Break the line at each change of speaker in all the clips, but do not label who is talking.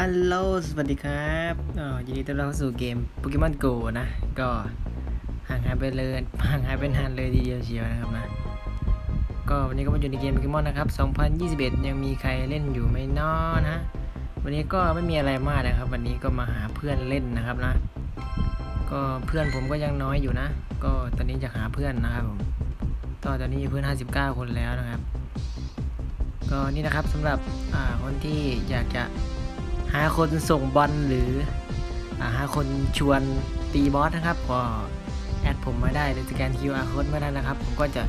ฮัลโหล สวัสดีครับอ๋อยินดีต้อนรับเข้าสู่เกมโปเกมอนโกนะ ก็ห่างหายไปเลยห่างหายเป็นนานเลยทีเดียวเชียวนะครับนะ ก็วันนี้ก็มาอยู่ในเกมโปเกมอนนะครับ 2021 ยังมีใครเล่นอยู่ไหม่นอนะ วันนี้ก็ไม่มีอะไรมากนะครับ วันนี้ก็มาหาเพื่อนเล่นนะครับนะ ก็เพื่อนผมก็ยังน้อยอยู่นะ ก็ตอนนี้จะหาเพื่อนนะครับผมตอนตอนนี้มีเพื่อน 59 คนแล้วนะครับ ก็นี่นะครับสำหรับอ่าคนที่อยากจะ หาคนส่งบอลหรืออาหาคนชวนตีบอสนะครับ ก็แอดผมมาได้หรือสแกน QR code มาได้นะครับ ผมก็จะ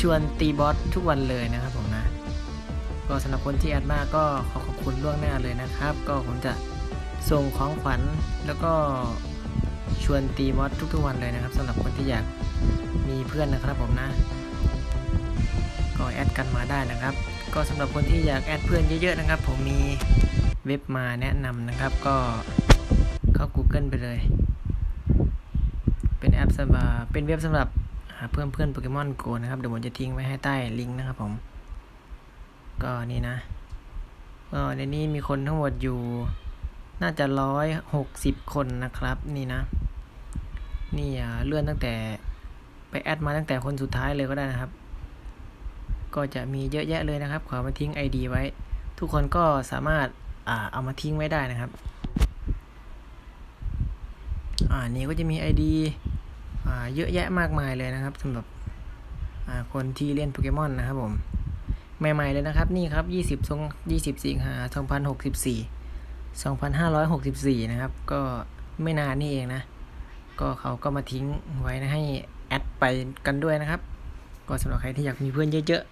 ชวนตีบอสทุกวันเลยนะครับผมนะ ก็สำหรับคนที่แอดมาก็ขอขอบคุณล่วงหน้าเลยนะครับ ก็ผมจะส่งของขวัญแล้วก็ชวนตีบอสทุกๆวันเลยนะครับสำหรับคนที่อยากมีเพื่อนนะครับผมนะ ก็แอดกันมาได้นะครับ ก็สำหรับคนที่อยากแอดเพื่อนเยอะๆนะครับ ผมมี เว็บมาแนะนำนะครับก็เข้า Google ไปเลย เป็นแอปสำหรับเป็นเว็บสำหรับหาเพื่อนเพื่อนโปเกมอนโกนะครับ เดี๋ยวผมจะทิ้งไว้ให้ใต้ลิงก์นะครับผม ก็นี่นะ ก็ในนี้มีคนทั้งหมดอยู่ น่าจะร้อยหกสิบคนนะครับ นี่นะ นี่อ่าเลื่อนตั้งแต่ไปแอดมาตั้งแต่คนสุดท้ายเลยก็ได้นะครับ ก็จะมีเยอะแยะเลยนะครับ ขอมาทิ้ง ID ไว้ ทุกคนก็สามารถ อ่าเอามาทิ้งไว้ได้นะครับ อ่านี่ก็จะมี ID อ่าเยอะแยะมากมายเลยนะครับสำหรับอ่าคนที่เล่นโปเกมอนนะครับผมใหม่ๆเลยนะครับนี่ครับ 20ทรง20 สิงหา2064 2564 นะครับ ก็ไม่นานนี่เองนะ ก็เขาก็มาทิ้งไว้นะให้แอดไปกันด้วยนะครับ ก็สำหรับใครที่อยากมีเพื่อนเยอะๆ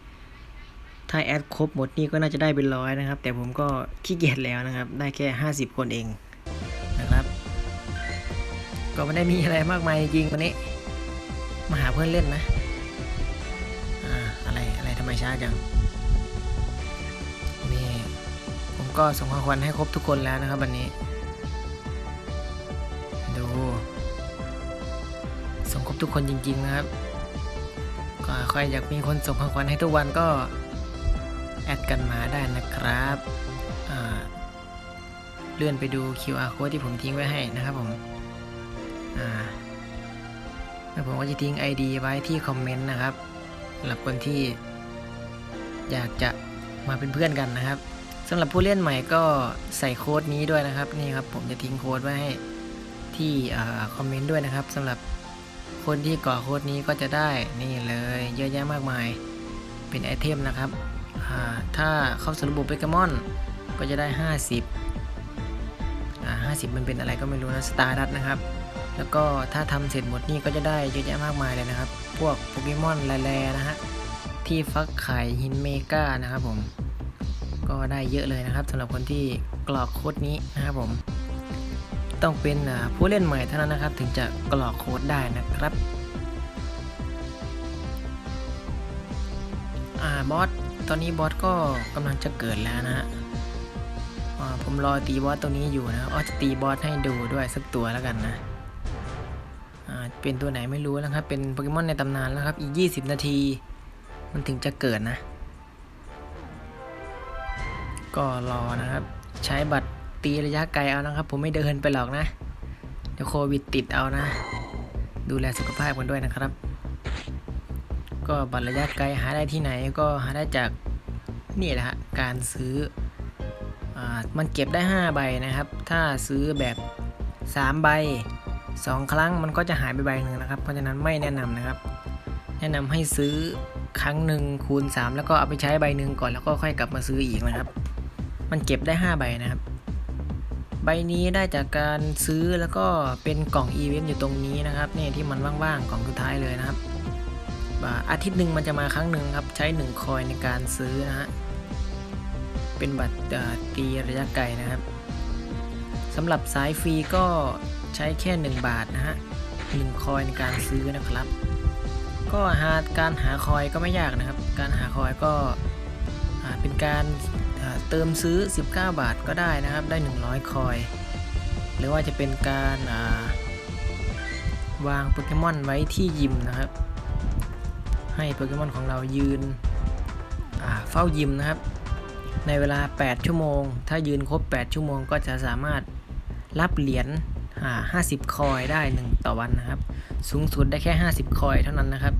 ถ้าแอดครบหมดนี่ก็น่าจะได้เป็นร้อยนะครับ แต่ผมก็ขี้เกียจแล้วนะครับ ได้แค่ 50 คนเองนะครับ ก็ไม่ได้มีอะไรมากมายจริงวันนี้ มาหาเพื่อนเล่นนะอ่าอะไรอะไรทำไมช้าจังนี่ผมก็ส่งของขวัญให้ครบทุกคนแล้วนะครับวันนี้ ดูส่งครบทุกคนจริง ๆ นะครับก็ใครอยากมีคนส่งของขวัญให้ทุกวันก็ อดกันมาได้นะครับเลื่อนไปดู QR code ที่ผมทิ้งไว้ให้นะครับผมแล้วผมก็จะทิ้ง ID ไว้ที่คอมเมนต์นะครับสำหรับคนที่อยากจะมาเป็นเพื่อนกันนะครับสำหรับผู้เล่นใหม่ก็ใส่โค้ดนี้ด้วยนะครับนี่ครับผมจะทิ้งโค้ดไว้ให้ที่คอมเมนต์ด้วยนะครับสำหรับคนที่ก่อโค้ดนี้ก็จะได้นี่เลยเยอะแยะมากมายเป็นไอเทมนะครับ ถ้าเข้าสู่ระบบโปเกมอน ก็จะได้ 50อ่า50 มันเป็นอะไรก็ไม่รู้นะสตาร์ดัตนะครับ แล้วก็ถ้าทำเสร็จหมดนี่ก็จะได้เยอะแยะมากมายเลยนะครับ พวกโปเกมอนแร่นะฮะ ที่ฟักไข่หินเมกานะครับผม ก็ได้เยอะเลยนะครับสำหรับคนที่กรอกโค้ดนี้นะครับผม ต้องเป็นผู้เล่นใหม่เท่านั้นนะครับ ถึงจะกรอกโค้ดได้นะครับ อ่าบอส ตอนนี้บอสก็กำลังจะเกิดแล้วนะฮะผมรอตีบอสตัวนี้อยู่นะอ๋อจะตีบอสให้ดูด้วยสักตัวแล้วกันนะเป็นตัวไหนไม่รู้นะครับ เป็นโปเกมอนในตำนานแล้วครับ อีก 20 นาที มันถึงจะเกิดนะ ก็รอนะครับ ใช้บัตรตีระยะไกลเอานะครับ ผมไม่เดินไปหรอกนะ เดี๋ยวโควิดติดเอานะ ดูแลสุขภาพกันด้วยนะครับ ก็บัตรระยะไกลหาได้ที่ไหนก็หาได้จากนี่แหละฮะการซื้ออมันเก็บได้ 5 ใบนะครับ ถ้าซื้อแบบ 3 ใบ 2 ครั้งมันก็จะหายไปใบหนึ่งนะครับ เพราะฉะนั้นไม่แนะนำนะครับ แนะนำให้ซื้อครั้งหนึ่งคูณ 3 แล้วก็เอาไปใช้ใบหนึ่งก่อนแล้วก็ค่อยกลับมาซื้ออีกนะครับ มันเก็บได้ 5 ใบนะครับ ใบนี้ได้จากการซื้อแล้วก็เป็นกล่องอีเวนต์อยู่ตรงนี้นะครับนี่ที่มันว่างๆกล่องสุดท้ายเลยนะครับ อาทิตย์หนึ่งมันจะมาครั้งหนึ่งครับ ใช้ 1 คอยในการซื้อนะฮะ เป็นบัตรตีระยะไกลนะครับสำหรับสายฟรีก็ใช้แค่ 1 บาทนะฮะหนึ่งคอยในการซื้อนะครับ ก็หาการหาคอยก็ไม่ยากนะครับ การหาคอยก็เป็นการาเติมซื้อ 19 บาทก็ได้นะครับ ได้ 100 คอย หรือว่าจะเป็นการาวางโปเกมอนไว้ที่ยิมนะครับ ให้โปเกมอนของเรายืนเฝ้ายิมนะครับ ในเวลา 8 ชั่วโมง ถ้ายืนครบ 8 ชั่วโมงก็จะสามารถรับเหรียญ50 คอยได้ 1 ต่อวันนะครับ สูงสุดได้แค่ 50 คอยเท่านั้นนะครับ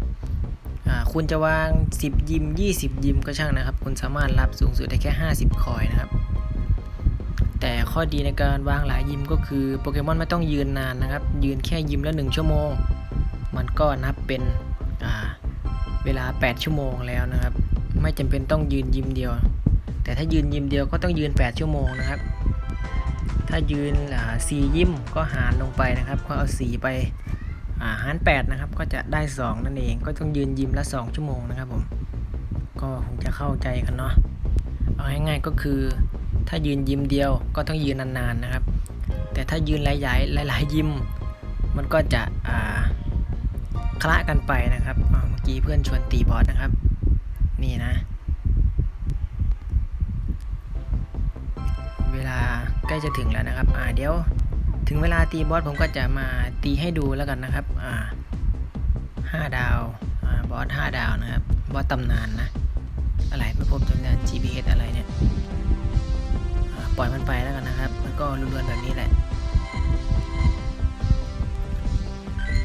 คุณจะวาง 10 ยิม 20 ยิมก็ช่างนะครับ คุณสามารถรับสูงสุดได้แค่ 50 คอยนะครับ แต่ข้อดีในการวางหลายยิมก็คือโปเกมอนไม่ต้องยืนนานนะครับ ยืนแค่ยิมละ 1 ชั่วโมง มันก็นับเป็น เวลา 8 ชั่วโมงแล้วนะครับ ไม่จำเป็นต้องยืนยิมเดียว แต่ถ้ายืนยิมเดียวก็ต้องยืน 8 ชั่วโมงนะครับ ถ้ายืนอ่ยิมก็หารลงไปนะครับ ก็เอา4ไปาหาร 8 นะครับ ก็จะได้ 2 นั่นเอง ก็ต้องยืนยิมละ 2 ชั่วโมงนะครับผม ก็คงจะเข้าใจกันเนาะ เอาง่ายๆก็คือ ถ้ายืนยิมเดียวก็ต้องยืนนานๆนะครับ แต่ถ้ายืนหลายๆหลายๆยิม มันก็จะอ่า คละกันไปนะครับเมื่อกี้เพื่อนชวนตีบอสนะครับ นี่นะ เวลาใกล้จะถึงแล้วนะครับ อ่าเดี๋ยวถึงเวลาตีบอสผมก็จะมาตีให้ดูแล้วกันนะครับ อ่าห้าดาวอ่าบอสห้าดาวนะครับ บอสตำนานนะ อะไรไม่พบตำนาน GPS อะไรเนี่ย ปล่อยมันไปแล้วกันนะครับ มันก็รุนๆแบบนี้แหละ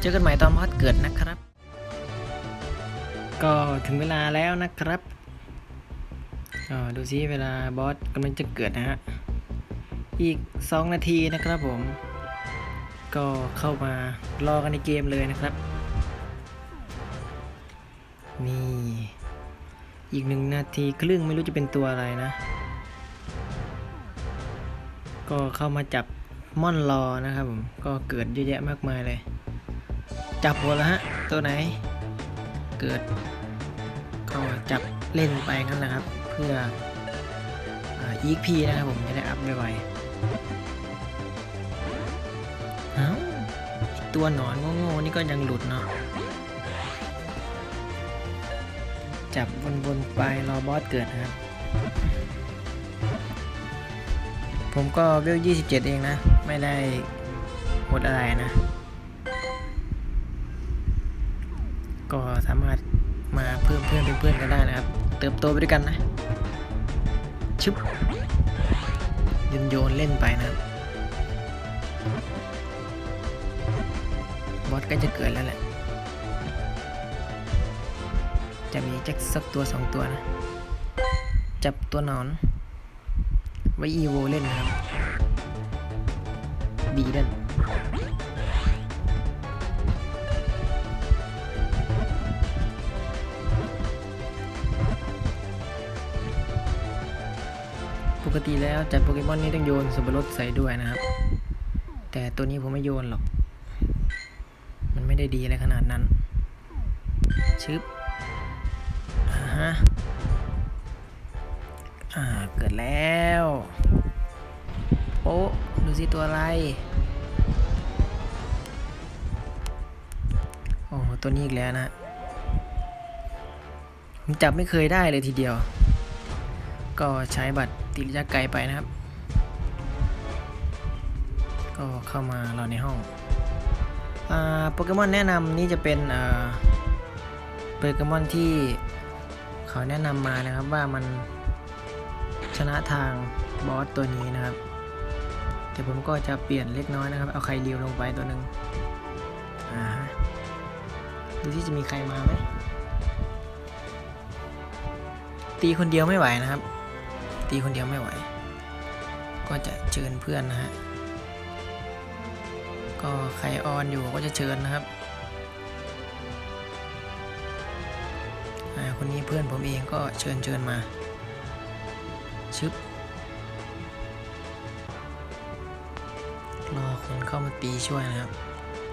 จอกันใหม่ตอนบอสเกิดนะครับ ก็ถึงเวลาแล้วนะครับดูซิเวลาบอสกำลังจะเกิดนะฮะ อีก 2 นาทีนะครับผม ก็เข้ามารอกันในเกมเลยนะครับ นี่ อีกหนึ่งนาทีครึ่งไม่รู้จะเป็นตัวอะไรนะ ก็เข้ามาจับม่อนรอนะครับผม ก็เกิดเยอะแยะมากมายเลย จับหัวแล้วฮะ ตัวไหน เกิดก็จับเล่นไปงั้นแหละครับ เพื่ออ่า EXP นะครับผมจะได้อัพไวๆเอ้าตัวหนอนโง่ๆนี่ก็ยังหลุดเนาะจับวนๆไปรอบอสเกิดนะครับ ผมก็เวล27 เองนะ ไม่ได้หดอะไรนะ ก็สามารถมาเพิ่มเพื่อนเป็นเพื่อนกันได้นะครับ เติบโตไปด้วยกันนะ ชึบโยนโยนเล่นไปนะบอสก็จะเกิดแล้วแหละ จะมีแจ็คสักตัวสองตัวนะ จับตัวหนอน ไว้อีโวเล่นนะครับ บีเด่น ปกติแล้วจัดโปเกมอนนี่ต้องโยนสับปะรดใส่ด้วยนะครับ แต่ตัวนี้ผมไม่โยนหรอก มันไม่ได้ดีอะไรขนาดนั้น ชึบฮะอ่า เกิดแล้ว โป๊ดูสิตัวอะไร โอ้ตัวนี้อีกแล้วนะ ผมจับไม่เคยได้เลยทีเดียว ก็ใช้บัตรติระยะไกลไปนะครับ ก็เข้ามารอในห้องอ่าโปเกมอนแนะนำนี่จะเป็นอ่าโปเกมอนที่เขาแนะนำมานะครับว่ามันชนะทางบอสตัวนี้นะครับแต่ผมก็จะเปลี่ยนเล็กน้อยนะครับ เอาใครเรียวลงไปตัวหนึ่งอ่าดูที่จะมีใครมาไหมตีคนเดียวไม่ไหวนะครับ ตีคนเดียวไม่ไหว ก็จะเชิญเพื่อนนะฮะ ก็ใครออนอยู่ก็จะเชิญนะครับคนนี้เพื่อนผมเองก็เชิญเชิญมาชึบรอคนเข้ามาตีช่วยนะครับ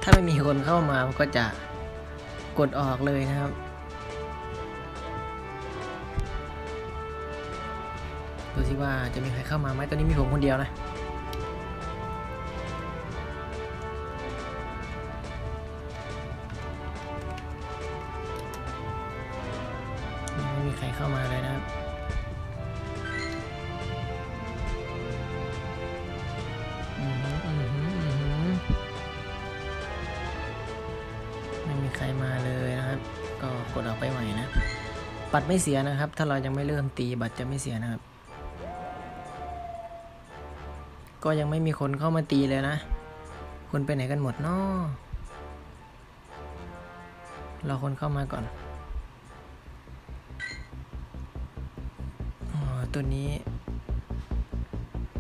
ถ้าไม่มีคนเข้ามามันก็จะกดออกเลยนะครับ ดูสิว่าจะมีใครเข้ามาไหมตอนนี้มีผมคนเดียวนะ ไม่มีใครเข้ามาเลยนะครับอือหืออือหืออือหือไม่มีใครมาเลยนะครับ ก็กดออกไปใหม่นะบัตรไม่เสียนะครับ ถ้าเรายังไม่เริ่มตีบัตรจะไม่เสียนะครับ ก็ยังไม่มีคนเข้ามาตีเลยนะ คนไปไหนกันหมดเนาะรอคนเข้ามาก่อนอ๋อตัวนี้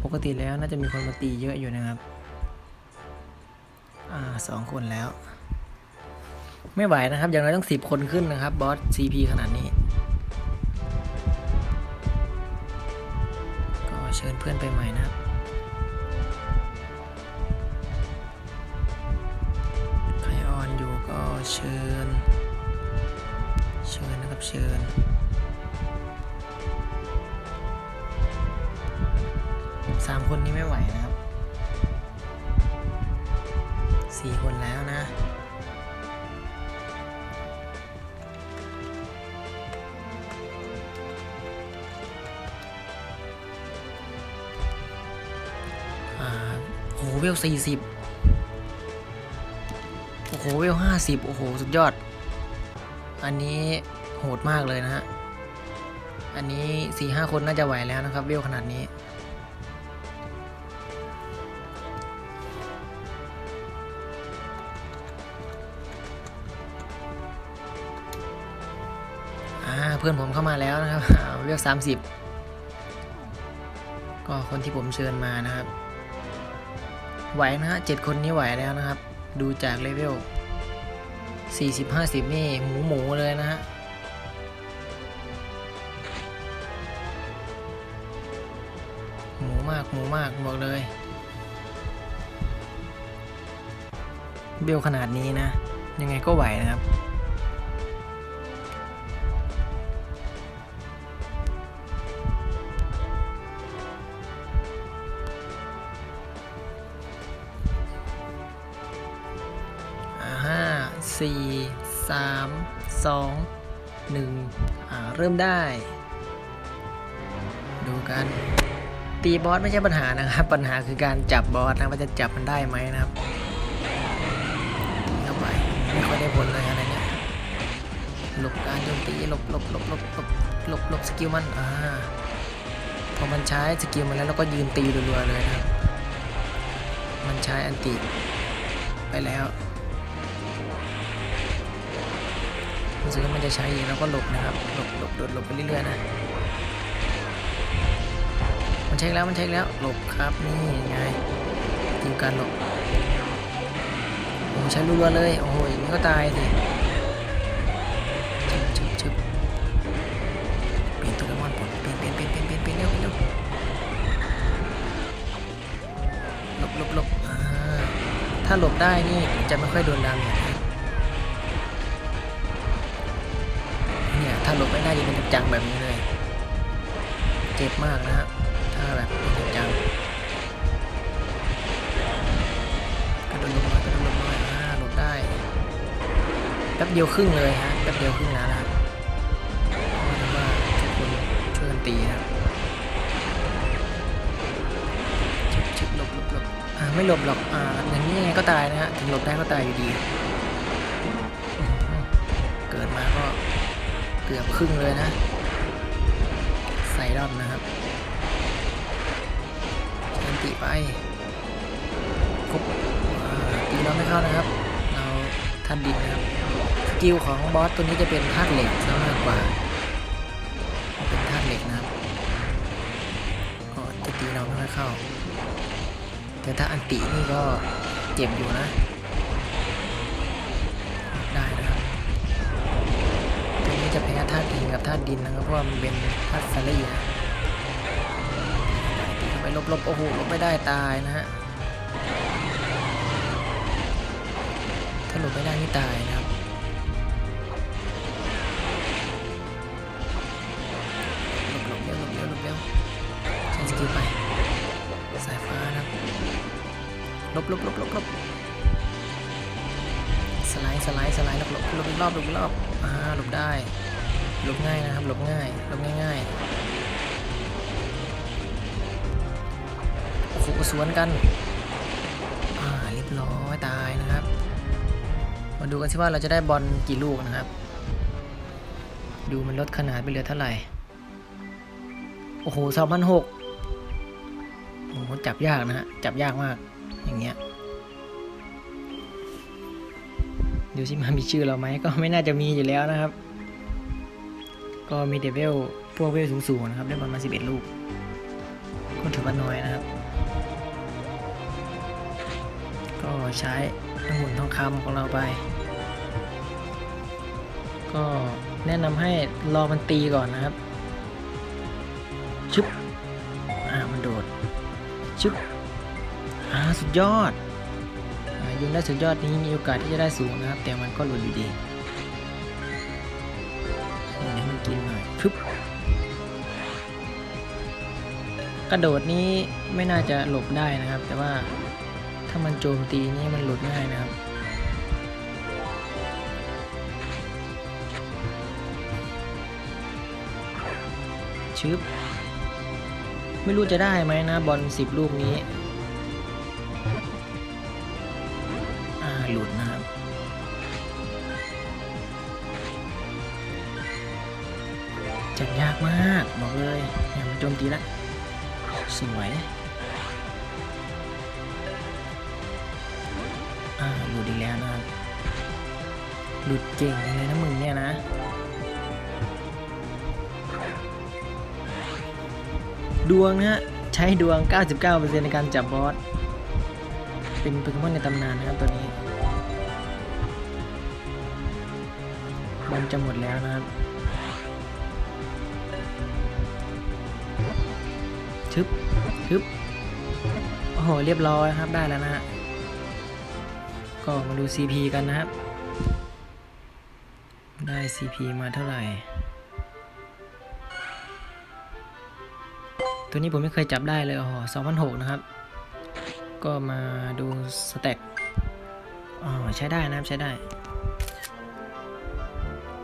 ปกติแล้วน่าจะมีคนมาตีเยอะอยู่นะครับ อ่าสองคนแล้ว ไม่ไหวนะครับ อย่างน้อยต้องสิบคนขึ้นนะครับ บอส CP ขนาดนี้ ก็เชิญเพื่อนไปใหม่นะครับ ก็เชิญ เชิญนะครับเชิญสามคนนี้ไม่ไหวนะครับสี่คนแล้วนะอ่าโอ้โหเวลสี่สิบ โอ้โหเวลห้าสิบโอ้โห สุดยอด อันนี้โหดมากเลยนะฮะ อันนี้สี่ห้าคนน่าจะไหวแล้วนะครับ เวลขนาดนี้ อ่า เพื่อนผมเข้ามาแล้วนะครับ เวลสามสิบก็คนที่ผมเชิญมานะครับ ไหวนะฮะเจ็ดคนนี้ไหวแล้วนะครับ ดูจากเลเวล 40-50 นี่ หมูหมูเลยนะฮะ หมูมากหมูมาก บอกเลย เบลขนาดนี้นะ ยังไงก็ไหวนะครับ 3 2 1อ่าเริ่มได้ ดูกัน ตีบอสไม่ใช่ปัญหานะครับ ปัญหาคือการจับบอสนะว่าจะจับมันได้ไหมนะครับเข้าไปไม่ค่อยได้ผลเลยอะไรเนี่ยหลบการโจมตีหลบหลบหลบหลบหลบหลบหลบสกิลมันอ่าพอมันใช้สกิลมันแล้วเราก็ยืนตีรัวๆเลยนะมันใช้อันติไปแล้ว รู้สึกว่ามันจะใช้อีกเราก็หลบนะครับ หลบหลบโดดหลบไปเรื่อยๆนะ มันใช้แล้วมันใช้แล้วหลบครับนี่ไงทีมการหลบโอ้ใช้รัวๆเลย โอ้โหอย่างนี้ก็ตายสิชึบชึบชึบเปลี่ยนตัวละครผมเปลี่ยนเปลี่ยนเปลี่ยนเปลี่ยนเปลี่ยนเปลี่ยนเร็วเร็วหลบหลบหลบถ้าหลบได้นี่จะไม่ค่อยโดนดา จังแบบนี้เลย เจ็บมากนะฮะ ถ้าแบบจังกระโดดลงมากระโดดลงมาอ่าหลบได้แป๊บเดียวครึ่งเลยฮะแป๊บเดียวครึ่งแล้วนะครับเพราะว่าทุกคนช่วยกันตีนะครับชิบชิบหลบหลบหลบอ่าไม่หลบหรอกอ่าอย่างนี้ยังไงก็ตายนะฮะ ถึงหลบได้ก็ตายอยู่ดี กือบครึ่งเลยนะใส่รอบนะครับชันติไปปุ๊บตีเราไม่เข้านะครับ เราธาตุดินนะครับ สกิลของบอสตัวนี้จะเป็นธาตุเหล็กซะมากกว่า เป็นธาตุเหล็กนะครับ ก็จะตีเราไม่ค่อยเข้า แต่ถ้าอันตินี่ก็เจ็บอยู่นะ ได้นะครับ ตัวนี้จะแพ้ธาตุดิน กับธาตุดินนะครับเพราะว่ามันเป็นธาตุไฟรี่นะตีเข้าไปลบลบโอ้โหลบไม่ได้ตายนะฮะถ้าหลบไม่ได้นี่ตายนะครับหลบหลบเร็วหลบเร็วหลบเร็วใช้สกิลไปสายฟ้านะครับลบหลบหลบหลบลบสไลด์สไลด์สไลด์หลบหลบหลบอีกรอบหลบรอบอ่าหลบได้ หลบง่ายนะครับหลบง่ายหลบง่ายๆโอ้โหสวนกัน อ่าเรียบร้อยตายนะครับ มาดูกันสิว่าเราจะได้บอลกี่ลูกนะครับ ดูมันลดขนาดไปเหลือเท่าไหร่ โอ้โหสองพันหกโอ้โหจับยากนะฮะ จับยากมาก อย่างเงี้ยดูสิมามีชื่อเราไหมก็ไม่น่าจะมีอยู่แล้วนะครับ ก็มีเดเวลพวกเวลสูงๆนะครับได้ประมาณ11 ลูกก็ถือว่าน้อยนะครับ ก็ใช้องุ่นทองคำของเราไป ก็แนะนำให้รอมันตีก่อนนะครับ ชึบ อ่า มันโดด ชึบ อ่า สุดยอดอยุงได้สุดยอดนี้มีโอกาสที่จะได้สูงนะครับ แต่มันก็หลุดอยู่ดี กระโดดนี้ไม่น่าจะหลบได้นะครับ แต่ว่าถ้ามันโจมตีนี่มันหลุดง่ายนะครับชึบไม่รู้จะได้ไหมนะบอลสิบลูกนี้อ่าหลุดนะครับ จัดยากมาก บอกเลยอย่ามาโจมตีและ สวยอ่าหลุดอีกแล้วนะครับหลุดเก่งเลยนะมึงเนี่ยนะดวงนะฮะใช้ดวง 99%ในการจับบอส เป็นโปเกมอนในตำนานนะครับตัวนี้บอลจะหมดแล้วนะครับ ชึบชึบโอ้โหเรียบร้อยครับได้แล้วนะฮะก็มาดู CP กันนะครับ ได้ CP มาเท่าไหร่ ตัวนี้ผมไม่เคยจับได้เลยอ๋อ2006นะครับ ก็มาดูสแต็กอ๋อใช้ได้นะครับใช้ได้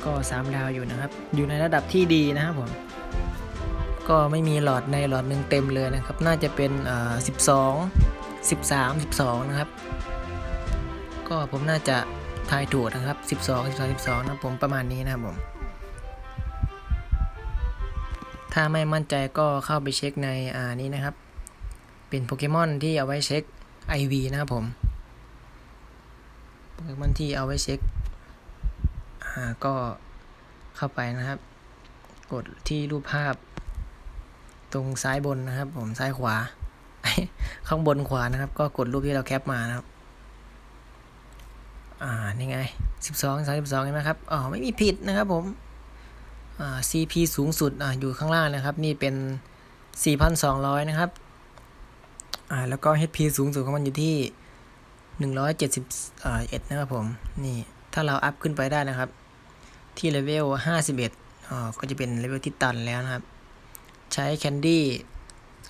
ก็ 3 ดาวอยู่นะครับ อยู่ในระดับที่ดีนะครับผม ก็ไม่มีหลอดในหลอดหนึ่งเต็มเลยนะครับ น่าจะเป็นอ่า12 13 12นะครับ ก็ผมน่าจะทายถูกนะครับ12 12 12นะผมประมาณนี้นะครับผม ถ้าไม่มั่นใจก็เข้าไปเช็คในอ่านี้นะครับ เป็นโปเกมอนที่เอาไว้เช็ค IV นะครับผมโปเกมอนที่เอาไว้เช็คอ่าก็เข้าไปนะครับ กดที่รูปภาพ ตรงซ้ายบนนะครับ ผมซ้ายขวา ข้างบนขวานะครับ ก็กดรูปที่เราแคปมานะครับ อ่า นี่ไง 12 32เห็นไหมครับ อ๋อ ไม่มีผิดนะครับผม อ่า CP สูงสุด อ่า อยู่ข้างล่างนะครับ นี่เป็น 4,200 นะครับ อ่า แล้วก็ HP สูงสุดของมันอยู่ที่170อ่า1นะครับผม นี่ ถ้าเราอัพขึ้นไปได้นะครับ ที่เลเวล51อ๋อก็จะเป็นเลเวลที่ตันแล้วนะครับ ใช้แคนดี้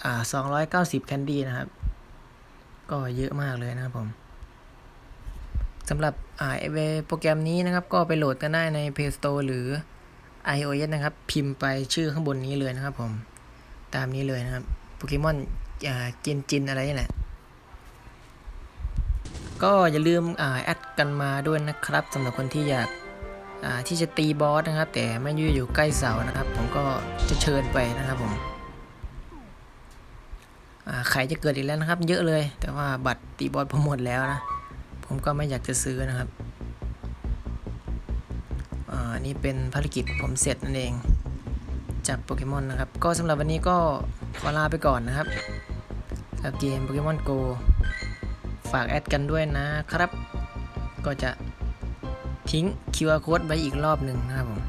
อ่า290แคนดี้นะครับ ก็เยอะมากเลยนะครับผมสำหรับอ่าเวโปรแกรมนี้นะครับ ก็ไปโหลดกันได้ใน Play Store หรือ iOS นะครับ พิมพ์ไปชื่อข้างบนนี้เลยนะครับผม ตามนี้เลยนะครับโปเกมอนอ่าจินจินอะไรนี่แหละก็อย่าลืมอ่าแอดกันมาด้วยนะครับสำหรับคนที่อยาก ที่จะตีบอสนะครับ แต่ไม่ยู่อยู่ใกล้เสานะครับ ผมก็จะเชิญไปนะครับผมอ่าใครจะเกิดอีกแล้วนะครับ เยอะเลย แต่ว่าบัตรตีบอสผมหมดแล้วนะ ผมก็ไม่อยากจะซื้อนะครับอ่านี่เป็นภารกิจผมเสร็จนั่นเองจับโปเกมอนนะครับ ก็สำหรับวันนี้ก็ขอลาไปก่อนนะครับกับเกมโปเกมอนโกฝากแอดกันด้วยนะครับ ก็จะ ทิ้ง QR code ไว้อีกรอบหนึ่งนะครับผม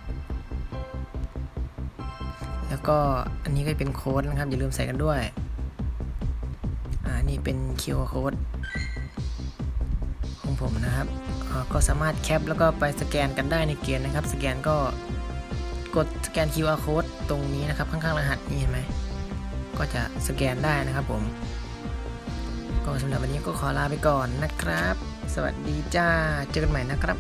แล้วก็อันนี้ก็เป็นโค้ดนะครับ อย่าลืมใส่กันด้วย อ่า นี่เป็น QR code ของผมนะครับ ก็สามารถแคปแล้วก็ไปสแกนกันได้ในเกมนะครับ สแกนก็กดสแกน QR code ตรงนี้นะครับ ข้างๆรหัสนี่เห็นไหม ก็จะสแกนได้นะครับผม ก็สำหรับวันนี้ก็ขอลาไปก่อนนะครับ สวัสดีจ้า เจอกันใหม่นะครับ